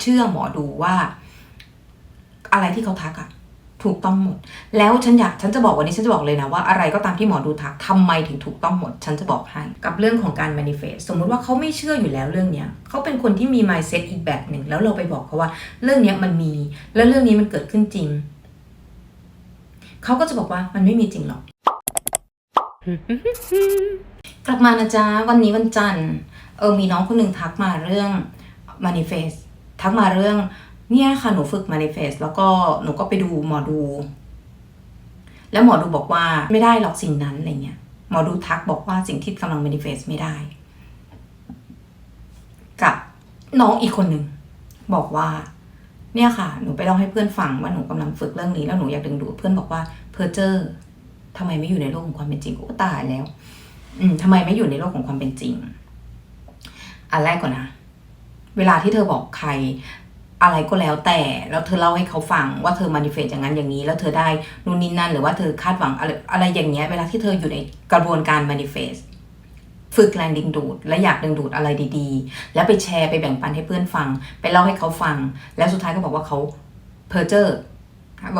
เชื่อหมอดูว่า อะไรที่เขาทักอะถูกต้องหมด แล้วฉันอยากฉันจะบอกวันนี้ฉันจะบอกเลยนะว่าอะไรก็ตามที่หมอดูทักทำไมถึงถูกต้องหมด ฉันจะบอกให้กับเรื่องของการ manifest สมมุติว่าเขาไม่เชื่ออยู่แล้วเรื่องเนี้ยเขาเป็นคนที่มี mindset อีกแบบหนึ่งแล้วเราไปบอกเขาว่า เรื่องเนี้ยมันมี แล้วเรื่องนี้มันเกิดขึ้นจริงเขาก็จะบอกว่ามันไม่มีจริงหรอกกลับมานะจ๊ะวันนี้วันจันทร์เออมีน้องคนหนึ่งทักมาเรื่อง manifest ทักมาเรื่องเนี่ยค่ะหนูฝึก manifest แล้วก็หนูก็ไปดูหมอดู แล้วหมอดูบอกว่าไม่ได้หรอกสิ่งนั้นอะไรเงี้ยหมอดูทักบอกว่าสิ่งที่กำลัง manifest ไม่ได้ กับน้องอีกคนหนึ่งบอกว่า เนี่ยค่ะ หนูไปเล่าให้เพื่อนฟังว่าหนูกำลังฝึกเรื่องนี้แล้วหนูอยากดึงดูดเพื่อนบอกว่าเพอร์เจอร์ทำไมไม่อยู่ในโลกของความเป็นจริงโอ้ตายแล้ว อืมทำไมไม่อยู่ในโลกของความเป็นจริง อันแรกก่อนนะ เวลาที่เธอบอกใครอะไรก็แล้วแต่ แล้วเธอเล่าให้เขาฟังว่าเธอมานิเฟตอย่างนั้นอย่างนี้ แล้วเธอได้นู่นนี่นั่น หรือว่าเธอคาดหวังอะไรอะไรอย่างเงี้ย เวลาที่เธออยู่ในกระบวนการมานิเฟสฝึกแรงดึงดูด และอยากดึงดูดอะไรดีๆ แล้วไปแชร์ไปแบ่งปันให้เพื่อนฟัง ไปเล่าให้เขาฟัง แล้วสุดท้ายก็บอกว่าเขาเพอเจอร์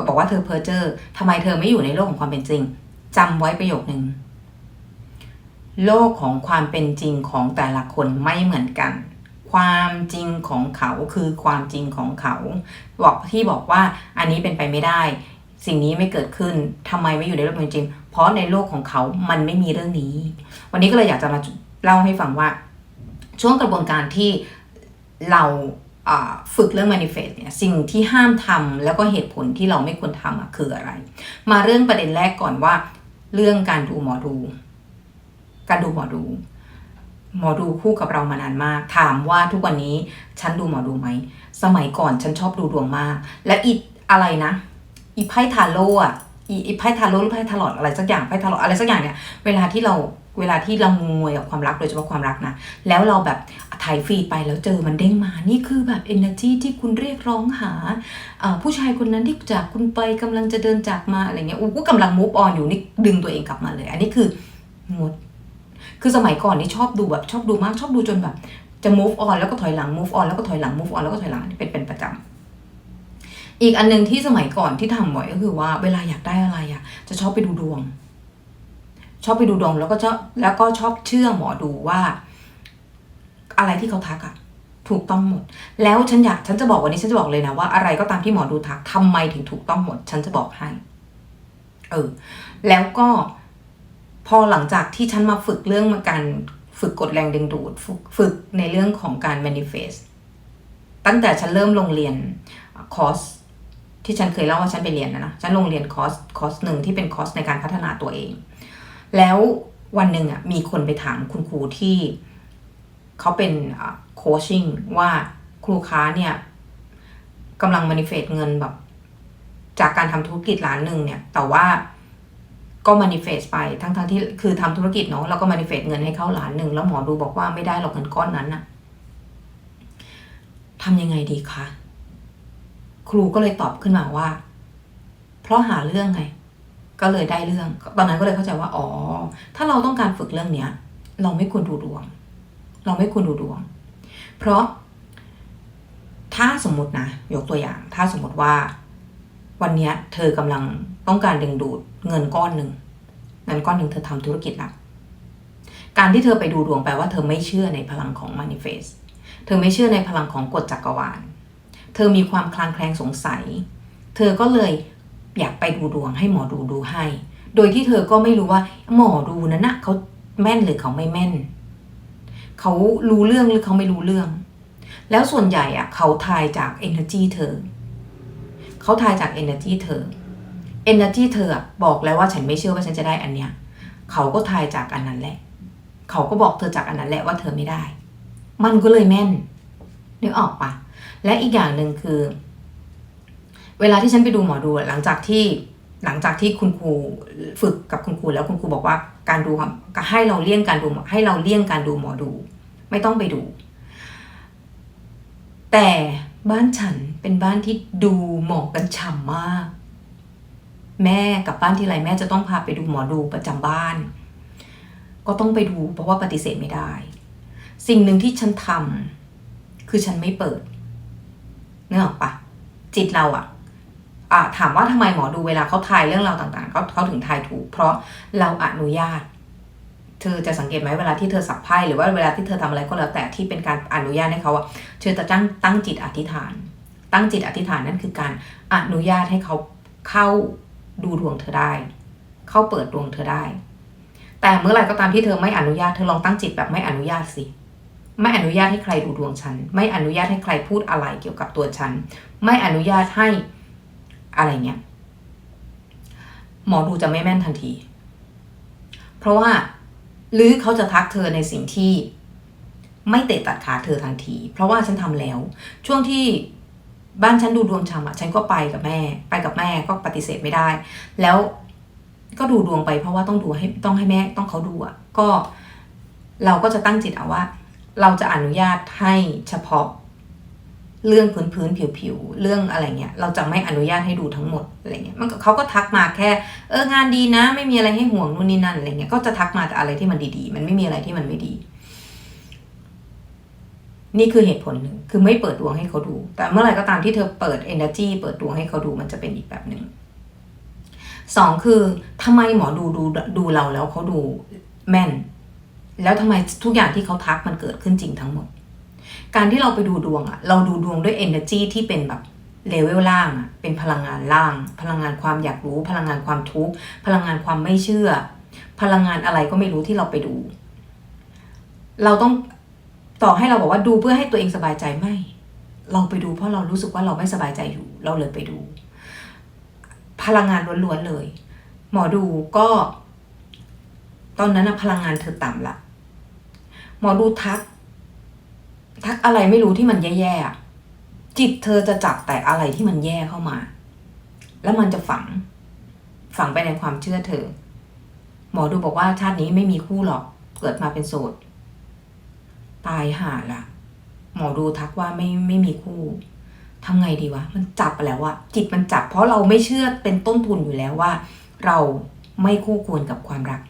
บอกว่าเธอเพอเจอร์ทำไมเธอไม่อยู่ในโลกของความเป็นจริงจำไว้ประโยคหนึ่งโลกของความเป็นจริงของแต่ละคนไม่เหมือนกัน ความจริงของเขาคือความจริงของเขาบอกที่บอกว่าอันนี้เป็นไปไม่ได้ สิ่งนี้ไม่เกิดขึ้นทำไมไม่อยู่ในโลกความจริง เพราะในโลกของเขามันไม่มีเรื่องนี้ วันนี้ก็เลยอยากจะมาเล่าให้ฟังว่า ช่วงกระบวนการที่เราฝึกเรื่อง manifest เนี่ยสิ่งที่ห้ามทำแล้วก็เหตุผลที่เราไม่ควรทำคืออะไร มาเรื่องประเด็นแรกก่อนว่า เรื่องการดูหมอดู การดูหมอดู หมอดูคู่กับเรามานานมาก ถามว่าทุกวันนี้ฉันดูหมอดูไหม สมัยก่อนฉันชอบดูดวงมาก และอีอะไรนะ อีไพ่ทาโร่อะอีอีไพ่ทาโร่หรือไพ่ทาลอดอะไรสักอย่างไพ่ทาลอดอะไรสักอย่างเนี่ยเวลาที่เราเวลาที่เรางวยกับความรักโดยเฉพาะความรักนะ แล้วเราแบบถ่ายฟีดไปแล้วเจอมันเด้งมา นี่คือแบบ energy ที่คุณเรียกร้องหา ผู้ชายคนนั้นที่จากคุณไปกำลังจะเดินจากมาอะไรเงี้ยอู้ก็กำลัง move on อยู่นี่ดึงตัวเองกลับมาเลย อันนี้คืองด คือสมัยก่อนนี่ชอบดูแบบชอบดูมากชอบดูจนแบบ จะ move on แล้วก็ถอยหลัง move on แล้วก็ถอยหลัง move on แล้วก็ถอยหลังนนี้เป็นเป็นประจำอีกอันหนึงที่สมัยก่อนที่ทำบ่อยก็คือว่าเวลาอยากได้อะไรอะจะชอบไปดูดวง ชอบไปดูดวงแล้วก็ชอบแล้วก็ชอบเชื่อหมอดูว่า อะไรที่เขาทักอะถูกต้องหมด แล้วฉันอยากฉันจะบอกวันนี้ฉันจะบอกเลยนะว่าอะไรก็ตามที่หมอดูทักทำไมถึงถูกต้องหมด ฉันจะบอกให้ เออ แล้วก็ พอหลังจากที่ฉันมาฝึกเรื่องการฝึกกดแรงดึงดูดฝึกในเรื่องของการ manifest ตั้งแต่ฉันเริ่มลงเรียนคอร์สที่ฉันเคยเล่าว่าฉันไปเรียนนะนะฉันลงเรียนคอร์สคอร์สหนึ่งที่เป็นคอร์สในการพัฒนาตัวเอง แล้ววันหนึ่งอะมีคนไปถามคุณครูที่เขาเป็นโคชชิ่งว่าครูค้าเนี่ยกำลัง manifest เงินแบบ จากการทำธุรกิจร้านหนึ่งเนี่ย แต่ว่า ก็ manifest ไปทั้งทงๆที่คือทำธุรกิจเนาะแล้วก็ manifest เงินให้เขาล้านหนึ่งแล้วหมอดูบอกว่าไม่ได้หรอกเงินก้อนนั้นน่ะทำยังไงดีคะครูก็เลยตอบขึ้นมาว่า เพราะหาเรื่องไง ก็เลยได้เรื่อง ตอนนั้นก็เลยเข้าใจว่า อ๋อ ถ้าเราต้องการฝึกเรื่องเนี้ย เราไม่ควรดูดวง เราไม่ควรดูดวง เพราะ ถ้าสมมตินะ ยกตัวอย่าง ถ้าสมมติว่า วันเนี้ย เธอกำลังต้องการดึงดูด เงินก้อนหนึ่งเงินก้อนหนึ่งเธอทำธุรกิจละการที่เธอไปดูดวงแปลว่าเธอไม่เชื่อในพลังของ manifest เธอไม่เชื่อในพลังของกฎจักรวาล เธอมีความคลางแคลงสงสัย เธอก็เลยอยากไปดูดวงให้หมอดูดูให้ โดยที่เธอก็ไม่รู้ว่าหมอดูนั้นนะเขาแม่นหรือเขาไม่แม่น เขารู้เรื่องหรือเขาไม่รู้เรื่อง แล้วส่วนใหญ่อะเขาทายจาก energy เธอ เขาทายจาก energy เธอ energy เธอบอกแล้วว่าฉันไม่เชื่อว่าฉันจะได้อันเนี้ยเขาก็ทายจากอันนั้นแหละ เขาก็บอกเธอจากอันนั้นแหละว่าเธอไม่ได้ มันก็เลยแม่นนึกออกปะและอีกอย่างหนึ่งคือ เวลาที่ฉันไปดูหมอดูหลังจากที่หลังจากที่คุณครูฝึกกับคุณครูแล้วคุณครูบอกว่าการดูให้เราเลี่ยงการดูให้เราเลี่ยงการดูหมอดู ไม่ต้องไปดู แต่บ้านฉันเป็นบ้านที่ดูหมอกันฉ่ำมาก แม่กลับบ้านที่ไรแม่จะต้องพาไปดูหมอดูประจำบ้าน ก็ต้องไปดูเพราะว่าปฏิเสธไม่ได้ สิ่งหนึ่งที่ฉันทำคือฉันไม่เปิดเนึกออกปะจิตเราอะอะถามว่าทำไมหมอดูเวลาเขาทายเรื่องเราต่างๆเขาเขาถึงทายถูก เพราะเราอนุญาต เธอจะสังเกตไหมเวลาที่เธอสับไพ่หรือว่าเวลาที่เธอทำอะไรก็แล้วแต่ที่เป็นการอนุญาตให้เขาอะเธอจะตั้งตั้งจิตอธิษฐาน ตั้งจิตอธิษฐานนั่นคือการอนุญาตให้เขาเข้า ดูดวงเธอได้ เข้าเปิดดวงเธอได้ แต่เมื่อไหร่ก็ตามที่เธอไม่อนุญาตเธอลองตั้งจิตแบบไม่อนุญาตสิไม่อนุญาตให้ใครดูดวงฉัน ไม่อนุญาตให้ใครพูดอะไรเกี่ยวกับตัวฉัน ไม่อนุญาตให้อะไรเงี้ยหมอดูจะไม่แม่นทันที เพราะว่าหรือเขาจะทักเธอในสิ่งที่ไม่เตะตัดขาเธอทันที เพราะว่าฉันทำแล้ว ช่วงที่ บ้านฉันดูดวงชำอะฉันก็ไปกับแม่ ไปกับแม่ก็ปฏิเสธไม่ได้ แล้วก็ดูดวงไปเพราะว่าต้องดูให้ต้องให้แม่ต้องเขาดูอะก็เราก็จะตั้งจิตเอาว่า เราจะอนุญาตให้เฉพาะเรื่องพื้นพื้นผิวผิวเรื่องอะไรเงี้ย เราจะไม่อนุญาตให้ดูทั้งหมดอะไรเงี้ยมันเขาก็ทักมาแค่ เอองานดีนะ ไม่มีอะไรให้ห่วงนู่นนี่นั่นอะไรเงี้ยก็จะทักมาแต่อะไรที่มันดีๆ มันไม่มีอะไรที่มันไม่ดี นี่คือเหตุผลหนึ่งคือไม่เปิดดวงให้เขาดู แต่เมื่อไหร่ก็ตามที่เธอเปิด energy เปิดดวงให้เขาดูมันจะเป็นอีกแบบหนึ่งสองคือทำไมหมอดูดูดูเราแล้วเขาดูแม่น แล้วทำไมทุกอย่างที่เขาทักมันเกิดขึ้นจริงทั้งหมด การที่เราไปดูดวงอะเราดูดวงด้วย energy ที่เป็นแบบเลเวลล่างอะเป็นพลังงานล่าง พลังงานความอยากรู้ พลังงานความทุกข์พลังงานความไม่เชื่อ พลังงานอะไรก็ไม่รู้ที่เราไปดู เราต้อง ต่อให้เราบอกว่าดูเพื่อให้ตัวเองสบายใจไม่ เราไปดูเพราะเรารู้สึกว่าเราไม่สบายใจอยู่ เราเลยไปดู พลังงานล้วนๆเลย หมอดูก็ ตอนนั้นนะพลังงานเธอต่ำละหมอดูทัก ทักอะไรไม่รู้ที่มันแย่ๆจิตเธอจะจับแต่อะไรที่มันแย่เข้ามา แล้วมันจะฝัง ฝังไปในความเชื่อเธอ หมอดูบอกว่าชาตินี้ไม่มีคู่หรอก เกิดมาเป็นโสด ตายห่าละหมอดูทักว่าไม่ไม่มีคู่ทำไงดีวะ มันจับไปแล้วอะจิตมันจับ เพราะเราไม่เชื่อเป็นต้นทุนอยู่แล้วว่า เราไม่คู่ควรกับความรัก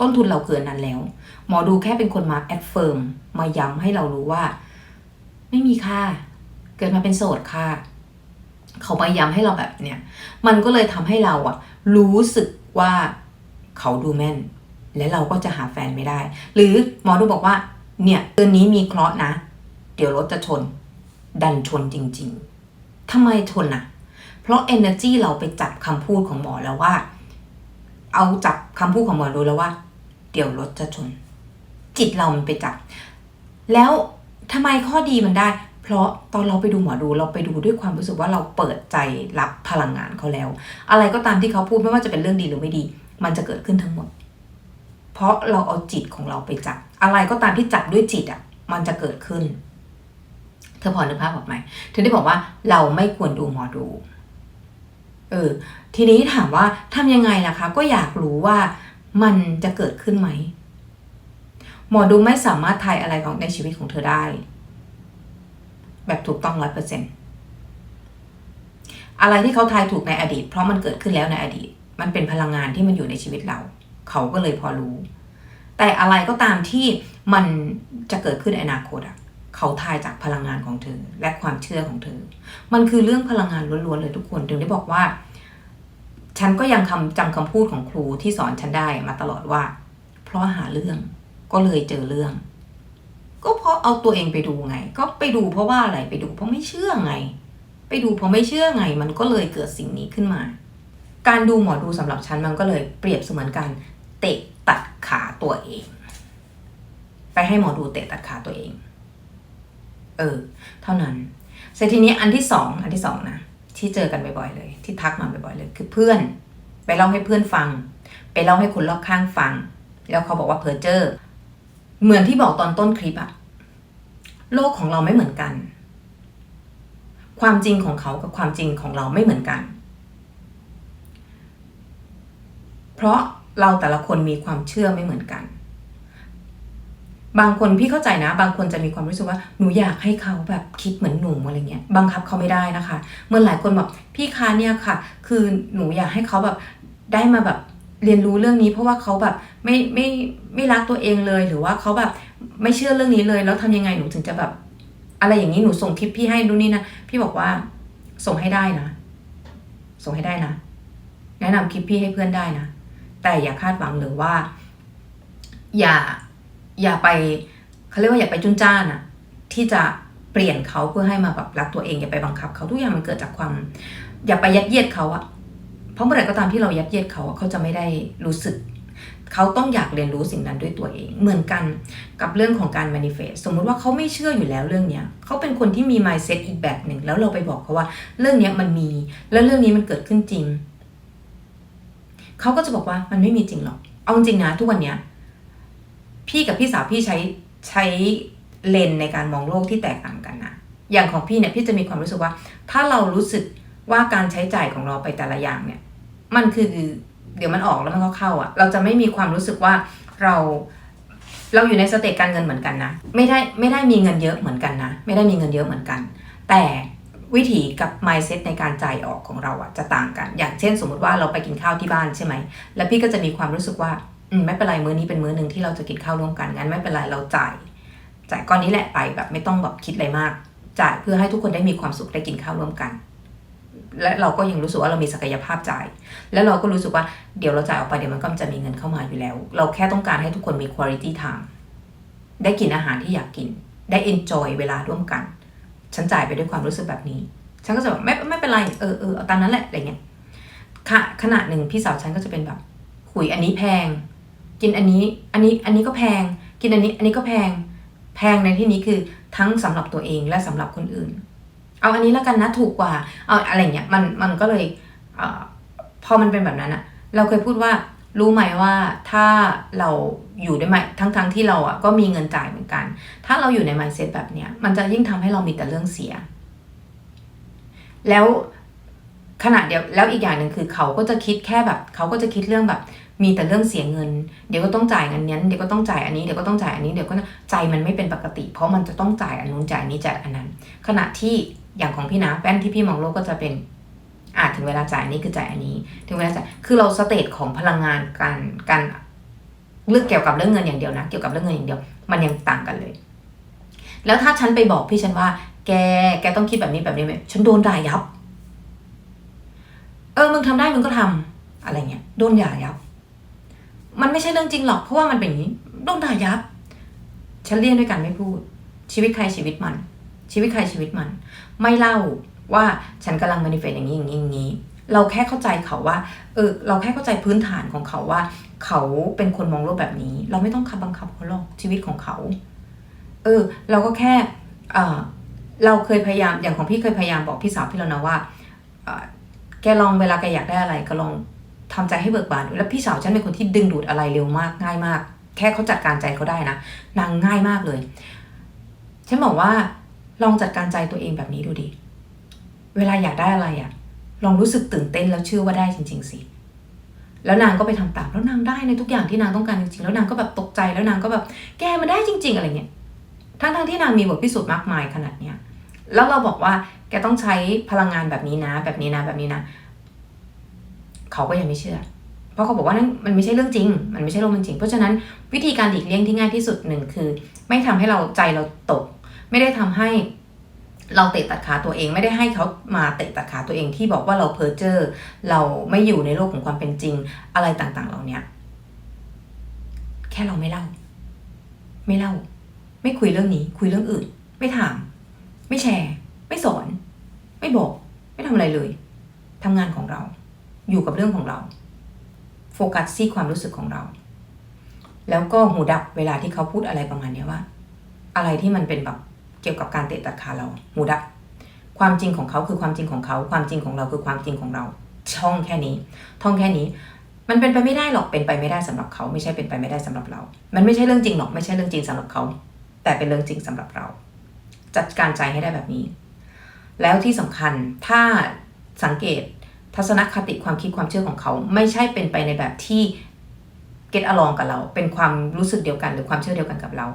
ต้นทุนเราเกินนั้นแล้ว หมอดูแค่เป็นคนมาแอดเฟิร์มมาย้ำให้เรารู้ว่า ไม่มีค่า เกิดมาเป็นโสดค่ะ เขามาย้ำให้เราแบบเนี้ยมันก็เลยทำให้เราอะรู้สึกว่าเขาดูแม่น และเราก็จะหาแฟนไม่ได้ หรือหมอดูบอกว่า เนี่ยเดือนนี้มีเคราะห์นะ เดี๋ยวรถจะชน ดันชนจริงๆทำไมชนอะเพราะ energy เราไปจับคำพูดของหมอแล้วว่า เอาจับคำพูดของหมอดูแล้วว่า เดี๋ยวรถจะชน จิตเรามันไปจับ แล้วทำไมข้อดีมันได้ เพราะตอนเราไปดูหมอดูเราไปดูด้วยความรู้สึกว่าเราเปิดใจรับพลังงานเขาแล้ว อะไรก็ตามที่เขาพูดไม่ว่าจะเป็นเรื่องดีหรือไม่ดี มันจะเกิดขึ้นทั้งหมด เพราะเราเอาจิตของเราไปจับ อะไรก็ตามที่จับด้วยจิตอะ มันจะเกิดขึ้น เธอพอนึกภาพออกไหมถึงได้บอกว่าเราไม่ควรดูหมอดู เออ ทีนี้ถามว่าทำยังไงล่ะคะ ก็อยากรู้ว่ามันจะเกิดขึ้นไหม หมอดูไม่สามารถทายอะไรของในชีวิตของเธอได้ แบบถูกต้องร้อยเปอร์เซ็นอะไรที่เขาทายถูกในอดีต เพราะมันเกิดขึ้นแล้วในอดีต มันเป็นพลังงานที่มันอยู่ในชีวิตเรา เขาก็เลยพอรู้ แต่อะไรก็ตามที่มันจะเกิดขึ้นในอนาคตอะเขาทายจากพลังงานของเธอ และความเชื่อของเธอ มันคือเรื่องพลังงานล้วนๆเลยทุกคนถึงได้บอกว่า ฉันก็ยังคำจำคำพูดของครูที่สอนฉันได้มาตลอดว่า เพราะหาเรื่องก็เลยเจอเรื่อง ก็เพราะเอาตัวเองไปดูไง ก็ไปดูเพราะว่าอะไรไปดูเพราะไม่เชื่อไง ไปดูเพราะไม่เชื่อไง มันก็เลยเกิดสิ่งนี้ขึ้นมา การดูหมอดูสำหรับฉันมันก็เลยเปรียบเสมือนการเตะ ตัวเอง ไปให้หมอดูเตะตัดขาตัวเอง เออ เท่านั้นเสร็จทีนี้อันที่สองอันที่สองนะที่เจอกันบ่อยๆเลย ที่ทักมาบ่อยๆเลย คือเพื่อน ไปเล่าให้เพื่อนฟัง ไปเล่าให้คนรอบข้างฟัง แล้วเขาบอกว่าเพอเจอร์เหมือนที่บอกตอนต้นคลิปอะโลกของเราไม่เหมือนกัน ความจริงของเขากับความจริงของเราไม่เหมือนกัน เพราะ เราแต่ละคนมีความเชื่อไม่เหมือนกัน บางคนพี่เข้าใจนะ บางคนจะมีความรู้สึกว่าหนูอยากให้เขาแบบคิดเหมือนหนูอะไรเงี้ยบังคับเขาไม่ได้นะคะเมื่อหลายคนแบบพี่คะเนี่ยค่ะ คือหนูอยากให้เขาแบบได้มาแบบเรียนรู้เรื่องนี้ เพราะว่าเขาแบบไม่ไม่ไม่รักตัวเองเลย หรือว่าเขาแบบไม่เชื่อเรื่องนี้เลย แล้วทำยังไงหนูถึงจะแบบ อะไรอย่างนี้หนูส่งคลิปพี่ให้ดูนนี่นะพี่บอกว่าส่งให้ได้นะ ส่งให้ได้นะ แนะนำคลิปพี่ให้เพื่อนได้นะ แต่อย่าคาดหวังหรือว่า อย่าอย่าไปเขาเรียกว่าอย่าไปจุนจ้านอะที่จะเปลี่ยนเขาเพื่อให้มาแบบรักตัวเองอย่าไปบังคับเขาทุกอย่างมันเกิดจากความ อย่าไปยัดเยียดเขาอะเพราะเมื่อไหร่ก็ตามที่เรายัดเยียดเขาเขาจะไม่ได้รู้สึก เขาต้องอยากเรียนรู้สิ่งนั้นด้วยตัวเอง เหมือนกันกับเรื่องของการ manifest สมมุติว่าเขาไม่เชื่ออยู่แล้วเรื่องเนี้ยเขาเป็นคนที่มี mindset อีกแบบหนึ่งแล้วเราไปบอกเขาว่า เรื่องเนี้ยมันมี แล้วเรื่องนี้มันเกิดขึ้นจริง เขาก็จะบอกว่ามันไม่มีจริงหรอก เอาจริงนะทุกวันเนี้ยพี่กับพี่สาวพี่ใช้ใช้เลนในการมองโลกที่แตกต่างกันนะ อย่างของพี่เนี่ยพี่จะมีความรู้สึกว่า ถ้าเรารู้สึกว่าการใช้จ่ายของเราไปแต่ละอย่างเนี่ย มันคือเดี๋ยวมันออกแล้วมันก็เข้าอะเราจะไม่มีความรู้สึกว่าเราเราอยู่ในสเตจการเงินเหมือนกันนะ ไม่ได้ไม่ได้มีเงินเยอะเหมือนกันนะ ไม่ได้มีเงินเยอะเหมือนกัน แต่ วิธีกับ mindset ในการจ่ายออกของเราอะจะต่างกัน อย่างเช่น สมมติว่าเราไปกินข้าวที่บ้านใช่ไหม แล้วพี่ก็จะมีความรู้สึกว่าอืมไม่เป็นไรมื้อนี้เป็นมื้อหนึ่งที่เราจะกินข้าวร่วมกันงั้นไม่เป็นไรเราจ่ายจ่ายก้อนนี้แหละไปแบบไม่ต้องแบบคิดอะไรมาก จ่ายเพื่อให้ทุกคนได้มีความสุขได้กินข้าวร่วมกัน และเราก็ยังรู้สึกว่าเรามีศักยภาพจ่าย แล้วเราก็รู้สึกว่าเดี๋ยวเราจ่ายออกไปเดี๋ยวมันก็จะมีเงินเข้ามาอยู่แล้ว เราแค่ต้องการให้ทุกคนมี quality time ได้กินอาหารที่อยากกิน ได้ enjoy เวลาร่วมกัน ฉันจ่ายไปด้วยความรู้สึกแบบนี้ ฉันก็จะแบบไม่ไม่เป็นไรเออเออเอาตามนั้นแหละอะไรเงี้ยขะขนาดหนึ่งพี่สาวฉันก็จะเป็นแบบหุยอันนี้แพง กินอันนี้อันนี้อันนี้ก็แพง กินอันนี้อันนี้ก็แพง แพงในที่นี้คือทั้งสำหรับตัวเองและสำหรับคนอื่น เอาอันนี้แล้วกันนะถูกกว่าเอาอะไรเงี้ยมันมันก็เลยเอพอมันเป็นแบบนั้นอะเราเคยพูดว่า รู้ไหมว่าถ้าเราอยู่ได้ไหมทั้งทั้งที่เราอะก็มีเงินจ่ายเหมือนกัน ถ้าเราอยู่ใน mindset แบบเนี้ยมันจะยิ่งทำให้เรามีแต่เรื่องเสีย แล้วขณะเดียวแล้วอีกอย่างหนึ่งคือเขาก็จะคิดแค่แบบเขาก็จะคิดเรื่องแบบ มีแต่เรื่องเสียเงิน เดี๋ยวก็ต้องจ่ายเงินนี้เดี๋ยวก็ต้องจ่ายอันนี้เดี๋ยวก็ต้องจ่ายอันนี้เดี๋ยวก็ใจมันไม่เป็นปกติ เพราะมันจะต้องจ่ายอันนู้นจ่ายอันนี้จ่ายอันนั้น ขณะที่อย่างของพี่นะแป้นที่พี่มองโลกก็จะเป็น อาจถึงเวลาจ่ายนนี้คือจ่ายอันนี้ ถึงเวลาจ่ายคือเราสเตจของพลังงานการการเรื่องเกี่ยวกับเรื่องเงินอย่างเดียวนะ เกี่ยวกับเรื่องเงินอย่างเดียว มันยังต่างกันเลย แล้วถ้าฉันไปบอกพี่ฉันว่า แก แกต้องคิดแบบนี้แบบนี้ไหมฉันโดนด่ายับ เออ มึงทำได้มึงก็ทำอะไรเงี้ย โดนด่ายับ มันไม่ใช่เรื่องจริงหรอก เพราะว่ามันเป็นอย่างนี้ โดนด่ายับ ฉันเลี่ยงด้วยกันไม่พูด ชีวิตใครชีวิตมัน ชีวิตใครชีวิตมัน ไม่เล่า ว่าฉันกำลังมานิเฟตอย่างนี้อย่างนี้อย่างนี้ เราแค่เข้าใจเขาว่าเออเราแค่เข้าใจพื้นฐานของเขาว่า เขาเป็นคนมองโลกแบบนี้ เราไม่ต้องคับบังคับเขาหรอกชีวิตของเขา เออ เราก็แค่เออเราเคยพยายามอย่างของพี่เคยพยายามบอกพี่สาวพี่แล้วนะว่าแกลองเวลาแกอยากได้อะไรก็ลองทำใจให้เบิกบานแล้วพี่สาวฉันเป็นคนที่ดึงดูดอะไรเร็วมากง่ายมาก แค่เขาจัดการใจเขาได้นะนางง่ายมากเลย ฉันบอกว่าลองจัดการใจตัวเองแบบนี้ดูดิ เวลาอยากได้อะไรอะลองรู้สึกตื่นเต้นแล้วเชื่อว่าได้จริง ๆ สิ แล้วนางก็ไปทำตามแล้วนางได้ในทุกอย่างที่นางต้องการจริงๆ แล้วนางก็แบบตกใจแล้วนางก็แบบแกมันได้จริง ๆ อะไรเงี้ย ทั้งๆที่นางมีบทพิสูจน์มากมายขนาดเนี้ย แล้วเราบอกว่าแกต้องใช้พลังงานแบบนี้นะ แบบนี้นะ แบบนี้นะ เขาก็ยังไม่เชื่อ เพราะเขาบอกว่านั่นมันไม่ใช่เรื่องจริง มันไม่ใช่โลกมันจริงเพราะฉะนั้นวิธีการหลีกเลี่ยงที่ง่ายที่สุดหนึ่งคือ ไม่ทำให้เราใจเราตก ไม่ได้ทำให้ เราเตะตัดขาตัวเองไม่ได้ให้เขามาเตะตัดขาตัวเองที่บอกว่าเราเพ้อเจ้อเราไม่อยู่ในโลกของความเป็นจริง อะไรต่างๆ เหล่านี้แค่เราไม่เล่า ไม่เล่า ไม่คุยเรื่องนี้ คุยเรื่องอื่น ไม่ถาม ไม่แชร์ ไม่สอน ไม่บอก ไม่ทำอะไรเลยทำงานของเรา อยู่กับเรื่องของเรา โฟกัสที่ความรู้สึกของเรา แล้วก็หูดับเวลาที่เขาพูดอะไรประมาณนี้ว่า อะไรที่มันเป็นแบบ เกี่ยวกับการเตะตัดขาเราหูดับความจริงของเขาคือความจริงของเขา ความจริงของเราคือความจริงของเรา ช่องแค่นี้ ท่องแค่นี้ มันเป็นไปไม่ได้หรอกเป็นไปไม่ได้สำหรับเขาไม่ใช่เป็นไปไม่ได้สำหรับเรา มันไม่ใช่เรื่องจริงหรอกไม่ใช่เรื่องจริงสำหรับเขา แต่เป็นเรื่องจริงสำหรับเรา จัดการใจให้ได้แบบนี้ แล้วที่สำคัญถ้าสังเกตทัศนคติความคิดความเชื่อของเขาไม่ใช่เป็นไปในแบบที่ เก็ตอลองกับเรา เป็นความรู้สึกเดียวกันหรือความเชื่อเดียวกันกับเรา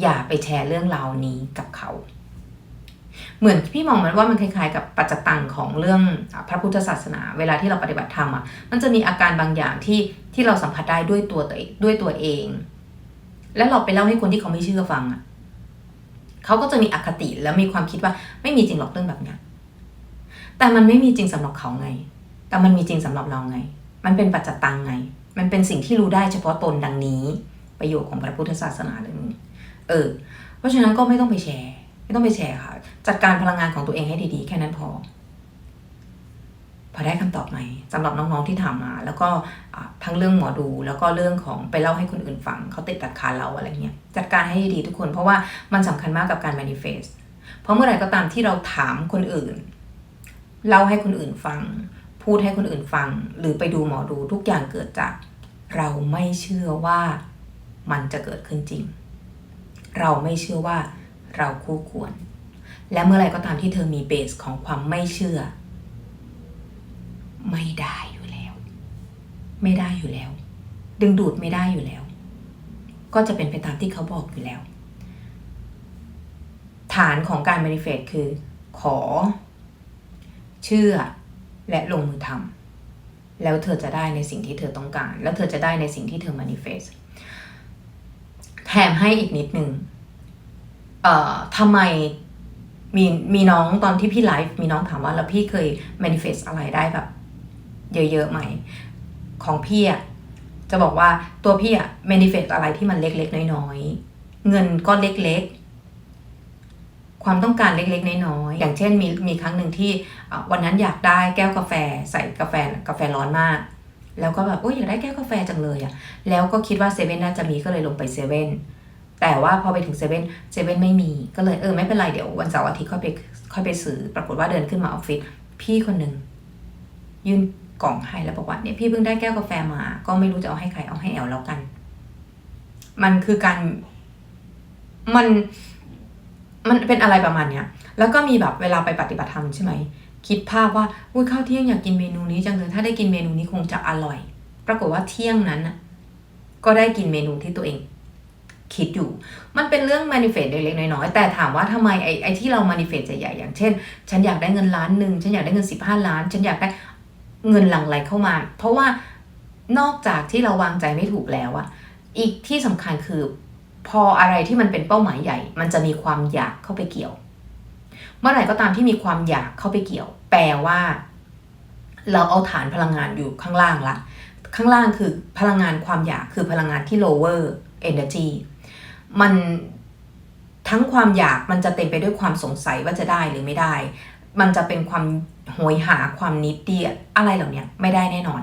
อย่าไปแชร์เรื่องราวนี้กับเขา เหมือนพี่มองมันว่ามันคล้ายๆ กับปัจจตังของเรื่องพระพุทธศาสนา เวลาที่เราปฏิบัติธรรมอะมันจะมีอาการบางอย่างที่ที่เราสัมผัสได้ด้วยตัวตัวด้วยตัวเอง แล้วเราไปเล่าให้คนที่เขาไม่เชื่อฟังอะเขาก็จะมีอคติแล้วมีความคิดว่าไม่มีจริงหรอกเรื่องแบบนี้แต่มันไม่มีจริงสำหรับเขาไง แต่มันมีจริงสำหรับเราไง มันเป็นปัจจตังไง มันเป็นสิ่งที่รู้ได้เฉพาะตนดังนี้ ประโยชน์ของพระพุทธศาสนาเรื่องนี้เออ เพราะฉะนั้นก็ไม่ต้องไปแชร์ ไม่ต้องไปแชร์ค่ะ จัดการพลังงานของตัวเองให้ดีๆ แค่นั้นพอ พอได้คำตอบไหมสำหรับน้องๆที่ถามมา แล้วก็ทั้งเรื่องหมอดู แล้วก็เรื่องของไปเล่าให้คนอื่นฟังเขาติดตัดขาเราอะไรเงี้ยจัดการให้ดีๆทุกคน เพราะว่ามันสำคัญมากกับการ manifest เพราะเมื่อไหร่ก็ตามที่เราถามคนอื่นเล่าให้คนอื่นฟัง พูดให้คนอื่นฟัง หรือไปดูหมอดูทุกอย่างเกิดจาก เราไม่เชื่อว่ามันจะเกิดขึ้นจริง เราไม่เชื่อว่าเราคู่ควร และเมื่อไรก็ตามที่เธอมีเบสของความไม่เชื่อ ไม่ได้อยู่แล้ว ไม่ได้อยู่แล้ว ดึงดูดไม่ได้อยู่แล้ว ก็จะเป็นไปตามที่เขาบอกอยู่แล้ว ฐานของการ manifest คือ ขอ เชื่อและลงมือทำ แล้วเธอจะได้ในสิ่งที่เธอต้องการ แล้วเธอจะได้ในสิ่งที่เธอ manifest แถมให้อีกนิดนึงเอ่อทำไมมีมีน้องตอนที่พี่ไลฟ์มีน้องถามว่าแล้วพี่เคย manifest อะไรได้แบบ เยอะๆไหม ของพี่อะจะบอกว่าตัวพี่อะ manifest อะไรที่มันเล็กๆ น้อยๆ เงินก็เล็กๆ ความต้องการเล็กๆ น้อยๆอย่างเช่นมีมีครั้งหนึ่งที่วันนั้นอยากได้แก้วกาแฟใส่กาแฟกาแฟร้อนมาก แล้วก็แบบโอ้ยอยากได้แก้วกาแฟจังเลยอะแล้วก็คิดว่าเซเว่นน่าจะมีก็เลยลงไปเซเว่นแต่ว่าพอไปถึงเซเว่นเซเว่นไม่มีก็เลยเออไม่เป็นไรเดี๋ยววันเสาร์อาทิตย์ค่อยไปค่อยไปซื้อปรากฏว่าเดินขึ้นมาออฟฟิศพี่คนหนึ่งยื่นกล่องให้แล้วบอกว่าเนี่ยพี่เพิ่งได้แก้วกาแฟมา ก็ไม่รู้จะเอาให้ใครเอาให้แอลแล้วกัน มันคือการมัน มันเป็นอะไรประมาณเนี้ย แล้วก็มีแบบเวลาไปปฏิบัติธรรมใช่ไหม คิดภาพว่าอุ้ยข้าวเที่ยงอยากกินเมนูนี้จังเลย ถ้าได้กินเมนูนี้คงจะอร่อย ปรากฏว่าเที่ยงนั้นนะก็ได้กินเมนูที่ตัวเอง คิดอยู่ มันเป็นเรื่อง manifest เล็กๆน้อยๆ แต่ถามว่าทำไมไอ้ไอ้ที่เรา manifest ใหญ่ๆอย่างเช่น ฉันอยากได้เงินล้านหนึ่ง ฉันอยากได้เงิน 15 ล้าน ฉันอยากได้เงินหลั่งไหลเข้ามา เพราะว่านอกจากที่เราวางใจไม่ถูกแล้วอะอีกที่สำคัญคือ พออะไรที่มันเป็นเป้าหมายใหญ่ มันจะมีความอยากเข้าไปเกี่ยว เมื่อไหร่ก็ตามที่มีความอยากเข้าไปเกี่ยว แปลว่า เราเอาฐานพลังงานอยู่ข้างล่างละ ข้างล่างคือพลังงานความอยากคือพลังงานที่ lower energy มันทั้งความอยากมันจะเต็มไปด้วยความสงสัยว่าจะได้หรือไม่ได้ มันจะเป็นความโหยหาความนิดเดียอะไรเหล่านี้ไม่ได้แน่นอน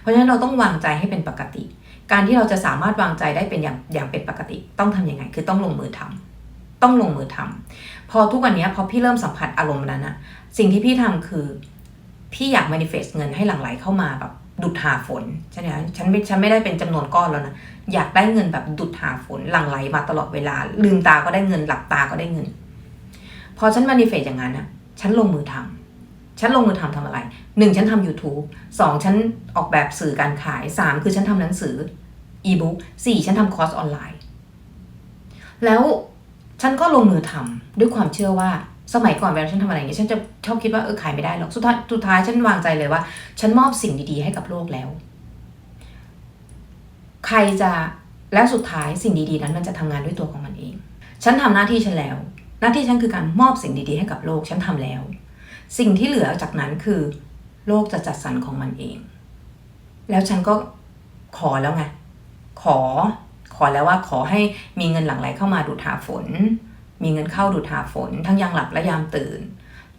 เพราะฉะนั้นเราต้องวางใจให้เป็นปกติ การที่เราจะสามารถวางใจได้เป็นอย่างอย่างเป็นปกติ ต้องทำยังไง คือต้องลงมือทำต้องลงมือทำพอทุกวันนี้พอพี่เริ่มสัมผัสอารมณ์นั้นอะสิ่งที่พี่ทำคือ พี่อยาก manifest เงินให้หลั่งไหลเข้ามาแบบดุดหาฝนใช่ไหมฉันไม่ฉันไม่ได้เป็นจำนวนก้อนแล้วนะอยากได้เงินแบบดุดหาฝนหลั่งไหลมาตลอดเวลา ลืมตาก็ได้เงินหลับตาก็ได้เงิน พอฉัน manifest อย่างนั้นอะฉันลงมือทำ ฉันลงมือทำทำอะไรหนึ่งฉันทำ YouTube สองฉันออกแบบสื่อการขายสามคือฉันทำหนังสืออีบุ๊กสี่ฉันทำคอร์สออนไลน์ แล้วฉันก็ลงมือทำด้วยความเชื่อว่าสมัยก่อนเวลาฉันทำอะไรอย่างเงี้ยฉันจะชอบคิดว่าเออขายไม่ได้หรอกสุดท้ายสุดท้ายฉันวางใจเลยว่า ฉันมอบสิ่งดีๆให้กับโลกแล้ว ใครจะและสุดท้ายสิ่งดีๆนั้นมันจะทำงานด้วยตัวของมันเอง ฉันทำหน้าที่ฉันแล้ว หน้าที่ฉันคือการมอบสิ่งดีๆให้กับโลก ฉันทำแล้ว สิ่งที่เหลือจากนั้นคือ โลกจะจัดสรรของมันเอง แล้วฉันก็ขอแล้วไง ขอ ขอแล้วว่าขอให้มีเงินหลั่งไหลเข้ามาดูดหาฝน มีเงินเข้าดูดหาฝน ทั้งยามหลับและยามตื่น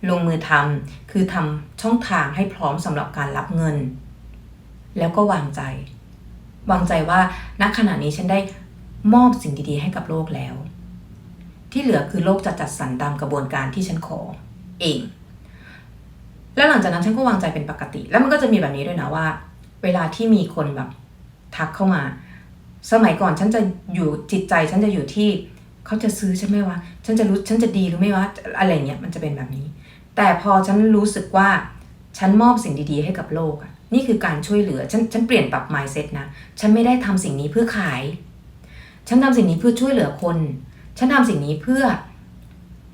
ลงมือทำคือทำช่องทางให้พร้อมสำหรับการรับเงิน แล้วก็วางใจ วางใจว่าณขณะนี้ฉันได้มอบสิ่งดีๆ ให้กับโลกแล้ว ที่เหลือคือโลกจะจัดสรรตามกระบวนการที่ฉันขอ เอง แล้วหลังจากนั้นฉันก็วางใจเป็นปกติ แล้วมันก็จะมีแบบนี้ด้วยนะว่า เวลาที่มีคนแบบทักเข้ามา สมัยก่อนฉันจะอยู่จิตใจ ฉันจะอยู่ที่เขาจะซื้อฉันไหมวะฉันจะรู้ฉันจะดีหรือไม่วะอะไรเงี้ยมันจะเป็นแบบนี้ แต่พอฉันรู้สึกว่าฉันมอบสิ่งดีๆ ให้กับโลกนี่คือการช่วยเหลือฉันฉันเปลี่ยนปรับ mindset นะฉันไม่ได้ทำสิ่งนี้เพื่อขาย ฉันทำสิ่งนี้เพื่อช่วยเหลือคน ฉันทำสิ่งนี้เพื่อ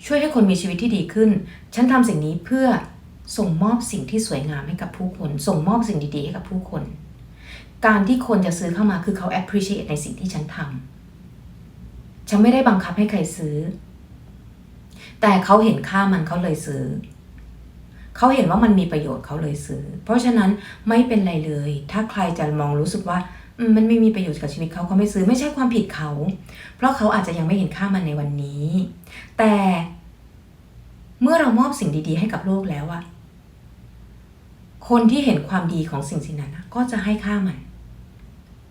ช่วยให้คนมีชีวิตที่ดีขึ้น ฉันทำสิ่งนี้เพื่อ ส่งมอบสิ่งที่สวยงามให้กับผู้คน ส่งมอบสิ่งดีๆให้กับผู้คน การที่คนจะซื้อเข้ามาคือเขา appreciate ในสิ่งที่ฉันทำฉันไม่ได้บังคับให้ใครซื้อ แต่เขาเห็นค่ามันเขาเลยซื้อ เขาเห็นว่ามันมีประโยชน์เขาเลยซื้อ เพราะฉะนั้นไม่เป็นไรเลย ถ้าใครจะมองรู้สึกว่ามันไม่มีประโยชน์กับชีวิตเขาเขาไม่ซื้อไม่ใช่ความผิดเขา เพราะเขาอาจจะยังไม่เห็นค่ามันในวันนี้ แต่เมื่อเรามอบสิ่งดีๆ ให้กับโลกแล้วอะ คนที่เห็นความดีของสิ่งสิ่งนั้นก็จะให้ค่ามัน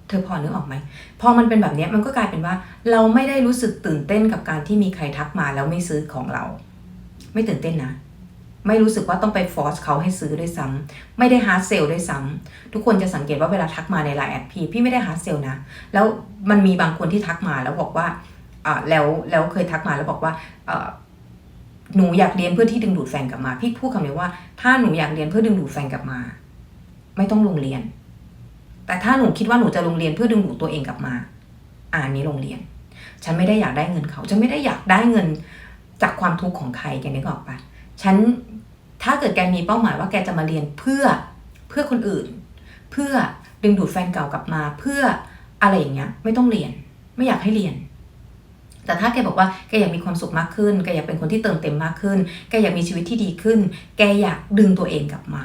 เธอพอนึกออกไหม พอมันเป็นแบบนี้มันก็กลายเป็นว่า เราไม่ได้รู้สึกตื่นเต้นกับการที่มีใครทักมาแล้วไม่ซื้อของเรา ไม่ตื่นเต้นนะ ไม่รู้สึกว่าต้องไปฟอร์สเขาให้ซื้อด้วยซ้ำไม่ได้ฮาร์ดเซลด้วยซ้ำทุกคนจะสังเกตว่าเวลาทักมาในไลน์แอดพี่พี่ไม่ได้ฮาร์ดเซลนะ แล้วมันมีบางคนที่ทักมาแล้วบอกว่าอ่าแล้วแล้วเคยทักมาแล้วบอกว่าอ่อ หนูอยากเรียนเพื่อที่ดึงดูดแฟนกลับมา พี่พูดคำนี้ว่า ถ้าหนูอยากเรียนเพื่อดึงดูดแฟนกลับมา ไม่ต้องลงเรียน แต่ถ้าหนูคิดว่าหนูจะลงเรียนเพื่อดึงดูดตัวเองกลับมา อ่านนี้โรงเรียน ฉันไม่ได้อยากได้เงินเขา ฉันไม่ได้อยากได้เงินจากความทุกข์ของใครแกนึกออกปะฉันถ้าเกิดแกมีเป้าหมายว่าแกจะมาเรียนเพื่อเพื่อคนอื่น เพื่อดึงดูดแฟนเก่ากลับมา เพื่ออะไรอย่างเงี้ย ไม่ต้องเรียน ไม่อยากให้เรียน แต่ถ้าแกบอกว่าแกอยากมีความสุขมากขึ้น แกอยากเป็นคนที่เติมเต็มมากขึ้น แกอยากมีชีวิตที่ดีขึ้น แกอยากดึงตัวเองกลับมา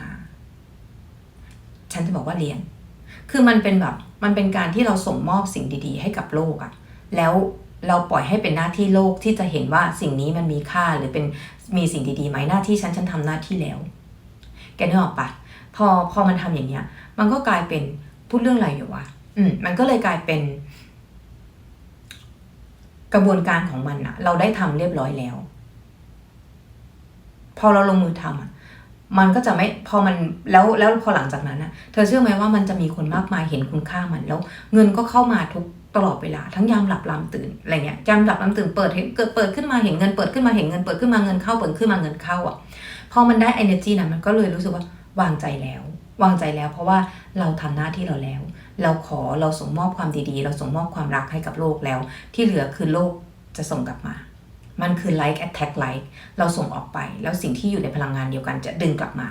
ฉันจะบอกว่าเรียน คือมันเป็นแบบ มันเป็นการที่เราส่งมอบสิ่งดี ๆ ให้กับโลกอะแล้วเราปล่อยให้เป็นหน้าที่โลกที่จะเห็นว่าสิ่งนี้มันมีค่าหรือเป็นมีสิ่งดีๆไหมหน้าที่ฉันฉันทำหน้าที่แล้ว แกนึกออกปะพอพอมันทำอย่างเงี้ย มันก็กลายเป็นพูดเรื่องอะไรอยู่วะอืมมันก็เลยกลายเป็น กระบวนการของมันอะเราได้ทำเรียบร้อยแล้ว พอเราลงมือทำอะมันก็จะไม่พอมันแล้วแล้วพอหลังจากนั้นอะเธอเชื่อไหมว่ามันจะมีคนมากมายเห็นคุณค่ามันแล้ว เงินก็เข้ามาทุกตลอดเวลาทั้งยามหลับยามตื่นอะไรเงี้ยยามหลับยามตื่นเปิดเห็นเกิดเปิดขึ้นมาเห็นเงินเปิดขึ้นมาเห็นเงินเปิดขึ้นมาเงินเข้าเปิดขึ้นมาเงินเข้าอะพอมันได้ energy นั้นมันก็เลยรู้สึกว่าวางใจแล้ว วางใจแล้ว เพราะว่าเราทำหน้าที่เราแล้ว เราขอเราส่งมอบความดีๆ เราส่งมอบความรักให้กับโลกแล้ว ที่เหลือคือโลกจะส่งกลับมา มันคือ like attack like เราส่งออกไป แล้วสิ่งที่อยู่ในพลังงานเดียวกันจะดึงกลับมา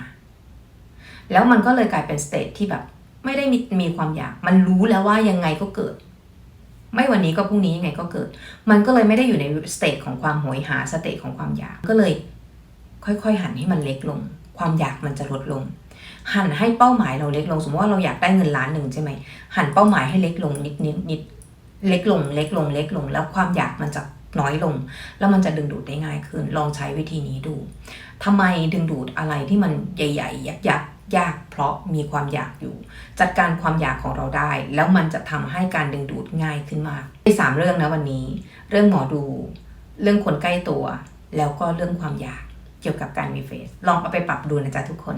แล้วมันก็เลยกลายเป็นสเตทที่แบบไม่ได้มีมีความอยาก มันรู้แล้วว่ายังไงก็เกิด ไม่วันนี้ก็พรุ่งนี้ยังไงก็เกิด มันก็เลยไม่ได้อยู่ในสเตทของความโหยหาสเตทของความอยากก็เลย ค่อยๆหันให้มันเล็กลง ความอยากมันจะลดลง หันให้เป้าหมายเราเล็กลง สมมติว่าเราอยากได้เงินล้านหนึ่งใช่ไหมหันเป้าหมายให้เล็กลงนิดนิดนิดเล็กลง เล็กลง เล็กลง แล้วความอยากมันจะน้อยลง แล้วมันจะดึงดูดได้ง่ายขึ้น ลองใช้วิธีนี้ดูทำไมดึงดูดอะไรที่มันใหญ่ๆยักษ์ๆยากเพราะมีความอยากอยู่ จัดการความอยากของเราได้ แล้วมันจะทำให้การดึงดูดง่ายขึ้นมากในสามเรื่องนะวันนี้ เรื่องหมอดู เรื่องคนใกล้ตัว แล้วก็เรื่องความอยากเกี่ยวกับการมีเฟซลองเอาไปปรับดูนะจ๊ะทุกคน